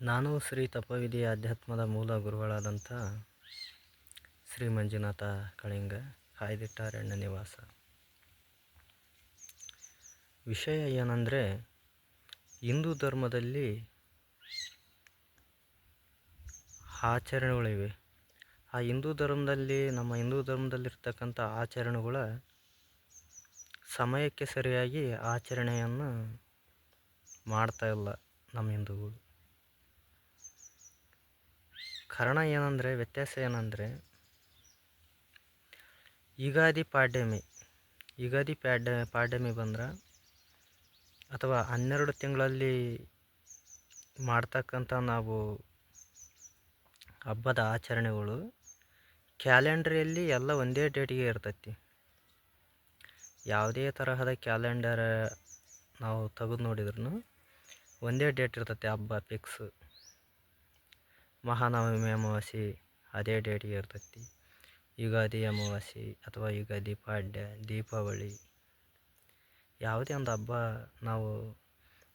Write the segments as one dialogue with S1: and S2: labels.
S1: ನಾನು ಶ್ರೀ ತಪವಿಧಿ ಅಧ್ಯಾತ್ಮದ ಮೂಲ ಗುರುಗಳಾದಂಥ ಶ್ರೀ ಮಂಜುನಾಥ ಕಳಿಂಗ ಕಾಯ್ದಿಟ್ಟಾರಣ್ಯ ನಿವಾಸ. ವಿಷಯ ಏನಂದರೆ, ಹಿಂದೂ ಧರ್ಮದಲ್ಲಿ ಆಚರಣೆಗಳಿವೆ. ಆ ಹಿಂದೂ ಧರ್ಮದಲ್ಲಿ, ನಮ್ಮ ಹಿಂದೂ ಧರ್ಮದಲ್ಲಿರ್ತಕ್ಕಂಥ ಆಚರಣೆಗಳ ಸಮಯಕ್ಕೆ ಸರಿಯಾಗಿ ಆಚರಣೆಯನ್ನು ಮಾಡ್ತಾ ಇಲ್ಲ ನಮ್ಮ ಹಿಂದೂಗಳು. ಕಾರಣ ಏನಂದರೆ, ವ್ಯತ್ಯಾಸ ಏನಂದರೆ, ಯುಗಾದಿ ಪಾಡ್ಯಮಿ, ಯುಗಾದಿ ಪ್ಯಾಡ ಪಾಡ್ಯಮಿ ಬಂದ್ರೆ ಅಥವಾ ಹನ್ನೆರಡು ತಿಂಗಳಲ್ಲಿ ಮಾಡ್ತಕ್ಕಂಥ ನಾವು ಹಬ್ಬದ ಆಚರಣೆಗಳು ಕ್ಯಾಲೆಂಡ್ರಲ್ಲಿ ಎಲ್ಲ ಒಂದೇ ಡೇಟಿಗೆ ಇರ್ತೈತಿ. ಯಾವುದೇ ತರಹದ ಕ್ಯಾಲೆಂಡರ್ ನಾವು ತೆಗೆದು ನೋಡಿದ್ರು ಒಂದೇ ಡೇಟ್ ಇರ್ತೈತಿ ಹಬ್ಬ, ಫಿಕ್ಸ್. ಮಹಾನವಮಿ ಅಮಾವಾಸ್ಯೆ ಅದೇ ಡೇಟಿಗೆ ಇರ್ತೈತಿ. ಯುಗಾದಿ ಅಮಾವಾಸ್ಯೆ ಅಥವಾ ಯುಗಾದಿ ಪಾಡ್ಯ, ದೀಪಾವಳಿ, ಯಾವುದೇ ಒಂದು ಹಬ್ಬ ನಾವು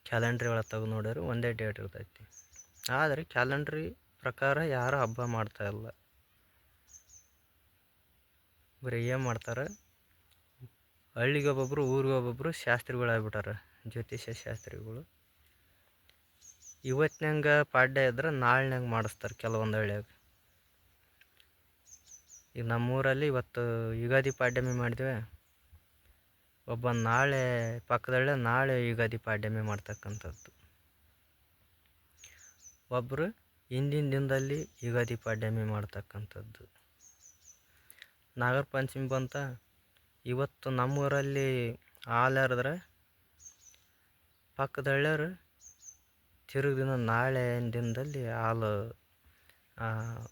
S1: ಕ್ಯಾಲೆಂಡ್ರಿ ಒಳಗೆ ತೆಗೆದು ನೋಡಿದ್ರೆ ಒಂದೇ ಡೇಟ್ ಇರ್ತೈತಿ. ಆದರೆ ಕ್ಯಾಲೆಂಡ್ರಿ ಪ್ರಕಾರ ಯಾರು ಹಬ್ಬ ಮಾಡ್ತಾ ಇಲ್ಲ. ಬರೀ ಏನು ಮಾಡ್ತಾರೆ? ಹಳ್ಳಿಗೆ ಒಬ್ಬೊಬ್ಬರು ಊರಿಗೆ ಶಾಸ್ತ್ರಿಗಳಾಗ್ಬಿಟ್ಟಾರೆ, ಜ್ಯೋತಿಷ್ಯ ಶಾಸ್ತ್ರಿಗಳು. ಇವತ್ತಿನಂಗ ಪಾಡ್ಯ ಇದ್ರೆ ನಾಳಿನಂಗೆ ಮಾಡಿಸ್ತಾರೆ ಕೆಲವೊಂದು ಹಳ್ಳಿಯಾಗ ಈಗ ನಮ್ಮೂರಲ್ಲಿ ಇವತ್ತು ಯುಗಾದಿ ಪಾಡ್ಯಮಿ ಮಾಡಿದ್ವಿ. ಒಬ್ಬ ನಾಳೆ ಪಕ್ಕದಳ್ಳೆ ನಾಳೆ ಯುಗಾದಿ ಪಾಡ್ಯಮಿ ಮಾಡ್ತಕ್ಕಂಥದ್ದು. ಒಬ್ಬರು ಹಿಂದಿನ ದಿನದಲ್ಲಿ ಯುಗಾದಿ ಪಾಡ್ಯಮಿ ಮಾಡ್ತಕ್ಕಂಥದ್ದು. ನಾಗರ ಪಂಚಮಿ ಬಂತ. ಇವತ್ತು ನಮ್ಮೂರಲ್ಲಿ ಹಾಲು ಹರಿದ್ರೆ ಪಕ್ಕದ ಹಳ್ಳಿಯರು ತಿರುಗಿ ದಿನ ನಾಳೆ ದಿನದಲ್ಲಿ ಹಾಲು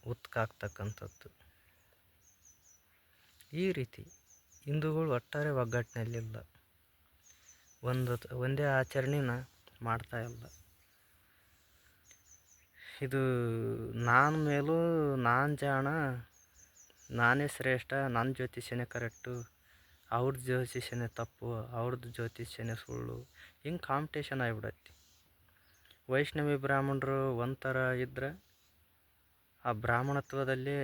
S1: ಉತ್ಕಾಗ್ತಕ್ಕಂಥದ್ದು. ಈ ರೀತಿ ಹಿಂದೂಗಳು ಒಟ್ಟಾರೆ ಒಗ್ಗಟ್ಟಿನಲ್ಲಿಲ್ಲ. ಒಂದು, ಒಂದೇ ಆಚರಣೆನ ಮಾಡ್ತಾ ಇಲ್ಲ. ಇದು ನಾನು ಮೇಲೂ ನಾನು ಜಾಣ, ನಾನೇ ಶ್ರೇಷ್ಠ ನನ್ನ ಜ್ಯೋತಿಷ್ಯನೇ ಕರೆಕ್ಟು ಅವ್ರದ್ದು ಜ್ಯೋತಿಷ್ಯನೇ ತಪ್ಪು ಅವ್ರದ್ದು ಜ್ಯೋತಿಷ್ಯನೇ ಸುಳ್ಳು, ಹಿಂಗೆ ಕಾಂಪಿಟೇಷನ್ ಆಗಿಬಿಡತ್ತೆ. ವೈಷ್ಣವಿ ಬ್ರಾಹ್ಮಣರು ಒಂಥರ ಇದ್ದರೆ ಆ ಬ್ರಾಹ್ಮಣತ್ವದಲ್ಲಿ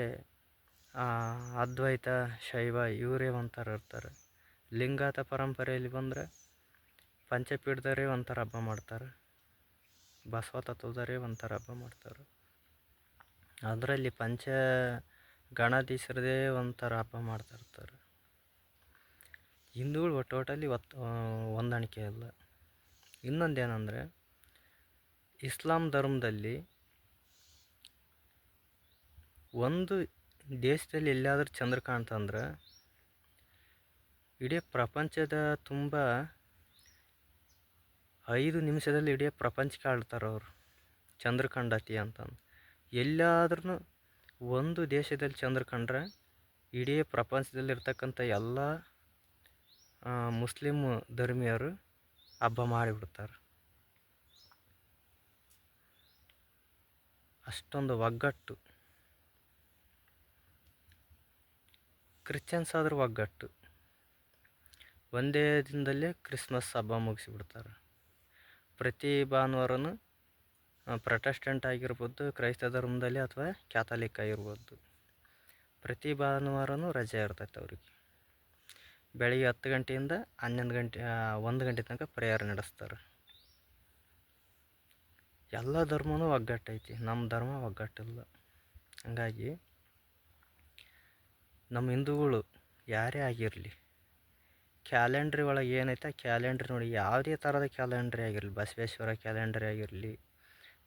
S1: ಅದ್ವೈತ, ಶೈವ ಇವರೇ ಒಂಥರ ಇರ್ತಾರೆ. ಲಿಂಗಾತ ಪರಂಪರೆಯಲ್ಲಿ ಬಂದರೆ ಪಂಚಪೀಠದವರೇ ಒಂಥರ ಹಬ್ಬ ಮಾಡ್ತಾರೆ. ಬಸವ ತತ್ವದವರೇ ಒಂಥರ ಹಬ್ಬ ಮಾಡ್ತಾರೆ. ಅದರಲ್ಲಿ ಪಂಚ ಗಣಾಧೀಶರದೇ ಒಂಥರ ಹಬ್ಬ ಮಾಡ್ತಾ ಇರ್ತಾರೆ. ಹಿಂದೂಗಳು ಟೋಟಲಿ ಒತ್ತು ಹೊಂದಾಣಿಕೆ ಇಲ್ಲ. ಇನ್ನೊಂದೇನೆಂದರೆ ಇಸ್ಲಾಂ ಧರ್ಮದಲ್ಲಿ ಒಂದು ದೇಶದಲ್ಲಿ ಎಲ್ಲಾದರೂ ಚಂದ್ರ ಕಾಣ್ತಂದ್ರೆ ಇಡೀ ಪ್ರಪಂಚದ ತುಂಬ ಐದು ನಿಮಿಷದಲ್ಲಿ ಇಡೀ ಪ್ರಪಂಚ ಆಳ್ತಾರೆ ಅವರು. ಚಂದ್ರ ಕಂಡತಿ ಅಂತಂದು ಎಲ್ಲಾದ್ರೂ ಒಂದು ದೇಶದಲ್ಲಿ ಚಂದ್ರ ಕಂಡ್ರೆ ಇಡೀ ಪ್ರಪಂಚದಲ್ಲಿರ್ತಕ್ಕಂಥ ಎಲ್ಲ ಮುಸ್ಲಿಮ್ ಧರ್ಮೀಯರು ಹಬ್ಬ ಮಾಡಿಬಿಡ್ತಾರೆ. ಅಷ್ಟೊಂದು ಒಗ್ಗಟ್ಟು. ಕ್ರಿಶ್ಚಿಯನ್ಸ್ ಆದರೂ ಒಗ್ಗಟ್ಟು. ಒಂದೇ ದಿನದಲ್ಲೇ ಕ್ರಿಸ್ಮಸ್ ಹಬ್ಬ ಮುಗಿಸಿಬಿಡ್ತಾರೆ. ಪ್ರತಿ ಭಾನುವಾರನೂ ಪ್ರೊಟೆಸ್ಟೆಂಟ್ ಆಗಿರ್ಬೋದು, ಕ್ರೈಸ್ತ ಧರ್ಮದಲ್ಲಿ ಅಥವಾ ಕ್ಯಾಥಲಿಕ್ ಆಗಿರ್ಬೋದು. ಪ್ರತಿ ಭಾನುವಾರನೂ ರಜೆ ಇರ್ತೈತೆ ಅವ್ರಿಗೆ. ಬೆಳಿಗ್ಗೆ ಹತ್ತು ಗಂಟೆಯಿಂದ ಹನ್ನೊಂದು ಗಂಟೆ ಒಂದು ಗಂಟೆ ತನಕ ಪ್ರೇಯರ್ ನಡೆಸ್ತಾರೆ. ಎಲ್ಲ ಧರ್ಮನೂ ಒಗ್ಗಟ್ಟೈತಿ. ನಮ್ಮ ಧರ್ಮ ಒಗ್ಗಟ್ಟಿಲ್ಲ. ಹಂಗಾಗಿ ನಮ್ಮ ಹಿಂದೂಗಳು ಯಾರೇ ಆಗಿರಲಿ ಕ್ಯಾಲೆಂಡ್ರಿ ಒಳಗೆ ಏನೈತೆ ಕ್ಯಾಲೆಂಡ್ರಿ ನೋಡಿ ಯಾವುದೇ ಥರದ ಕ್ಯಾಲೆಂಡ್ರಿ ಆಗಿರಲಿ, ಬಸವೇಶ್ವರ ಕ್ಯಾಲೆಂಡ್ರಿ ಆಗಿರಲಿ,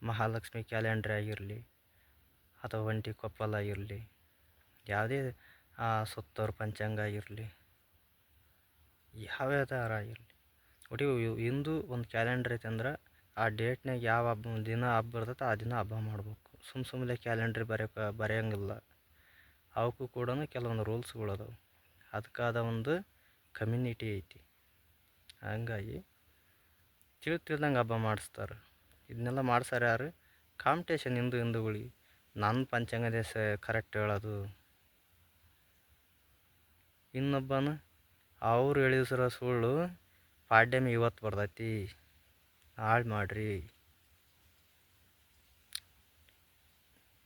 S1: ಮಹಾಲಕ್ಷ್ಮಿ ಕ್ಯಾಲೆಂಡ್ರಿ ಆಗಿರಲಿ, ಅಥವಾ ಒಂಟಿ ಕೊಪ್ಪಲ್ ಆಗಿರಲಿ, ಯಾವುದೇ ಸುತ್ತೋರ್ ಪಂಚಾಂಗ ಆಗಿರಲಿ, ಯಾವ್ಯಾವ ಥರ ಆಗಿರಲಿ. ಒಟ್ಟು ಹಿಂದೂ ಒಂದು ಕ್ಯಾಲೆಂಡ್ರ್ ಐತೆ ಅಂದ್ರೆ ಆ ಡೇಟ್ನಾಗ ಯಾವ ಹಬ್ಬ, ದಿನ ಹಬ್ಬ ಬರ್ತೈತೆ ಆ ದಿನ ಹಬ್ಬ ಮಾಡ್ಬೇಕು. ಸುಮ್ಮ ಸುಮ್ಮನೆ ಕ್ಯಾಲೆಂಡ್ರಿ ಬರೆಯೋಕೆ ಬರೆಯೋಂಗಿಲ್ಲ. ಅವಕ್ಕೂ ಕೂಡ ಕೆಲವೊಂದು ರೂಲ್ಸ್ಗಳು ಅದಾವೆ. ಅದಕ್ಕಾದ ಒಂದು ಕಮ್ಯುನಿಟಿ ಐತಿ. ಹಂಗಾಗಿ ತಿಳಿ ತಿಳ್ದಂಗೆ ಹಬ್ಬ ಮಾಡಿಸ್ತಾರೆ. ಇದನ್ನೆಲ್ಲ ಮಾಡ್ಸಾರ ಯಾರು? ಕಾಂಪಿಟೇಷನ್ ಹಿಂದೂ ಹಿಂದೂಗಳಿಗೆ. ನನ್ನ ಪಂಚಾಂಗ ದೇಶ ಕರೆಕ್ಟ್ ಹೇಳೋದು. ಇನ್ನೊಬ್ಬನ ಅವ್ರು ಎಳಿಸಿರೋ ಸುಳ್ಳು ಪಾಡ್ಯಮಿ ಇವತ್ತು ಬರ್ತೈತಿ. ಹಾಳು ಮಾಡಿರಿ.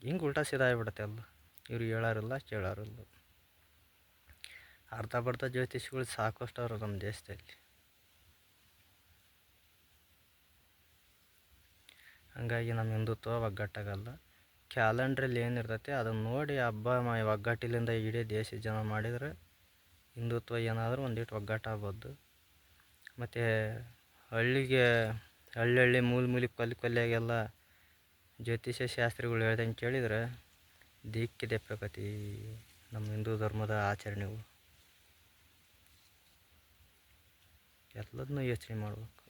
S1: ಹಿಂಗೆ ಉಲ್ಟಾ ಸೀದಾ ಆಗಿಬಿಡುತ್ತೆ ಎಲ್ಲ ಇವ್ರು ಹೇಳಾರಿಲ್ಲ ಕೇಳೋರಿಲ್ಲ ಅರ್ಧ ಬರ್ಧ ಜ್ಯೋತಿಷಿಗಳು ಸಾಕಷ್ಟು ಅವರು ನಮ್ಮ ದೇಶದಲ್ಲಿ. ಹಂಗಾಗಿ ನಮ್ಮ ಹಿಂದುತ್ವ ಒಗ್ಗಟ್ಟಾಗಲ್ಲ. ಕ್ಯಾಲೆಂಡ್ರಲ್ಲಿ ಏನಿರ್ತೈತೆ ಅದನ್ನು ನೋಡಿ ಹಬ್ಬ ಒಗ್ಗಟ್ಟಿಲಿಂದ ಇಡೀ ದೇಶ ಜನ ಮಾಡಿದರೆ ಹಿಂದುತ್ವ ಏನಾದರೂ ಒಂದಿಟ್ಟು ಒಗ್ಗಟ್ಟಾಗ್ಬೋದು. ಮತ್ತು ಹಳ್ಳಿಗೆ ಹಳ್ಳಿ ಮೂಲ ಮೂಲಿ ಕಲ್ಲು ಕಲ್ಯಾಗೆಲ್ಲ ಜ್ಯೋತಿಷ್ಯ ಶಾಸ್ತ್ರಿಗಳು ಹೇಳ್ದಂಗೆ ಹೇಳಿದ್ರೆ ದಿಕ್ಕಿದೆ ಪ್ರಗತಿ, ನಮ್ಮ ಹಿಂದೂ ಧರ್ಮದ ಆಚರಣೆಗಳು. ಎಲ್ಲದನ್ನೂ ಯೋಚನೆ ಮಾಡ್ಬೇಕು.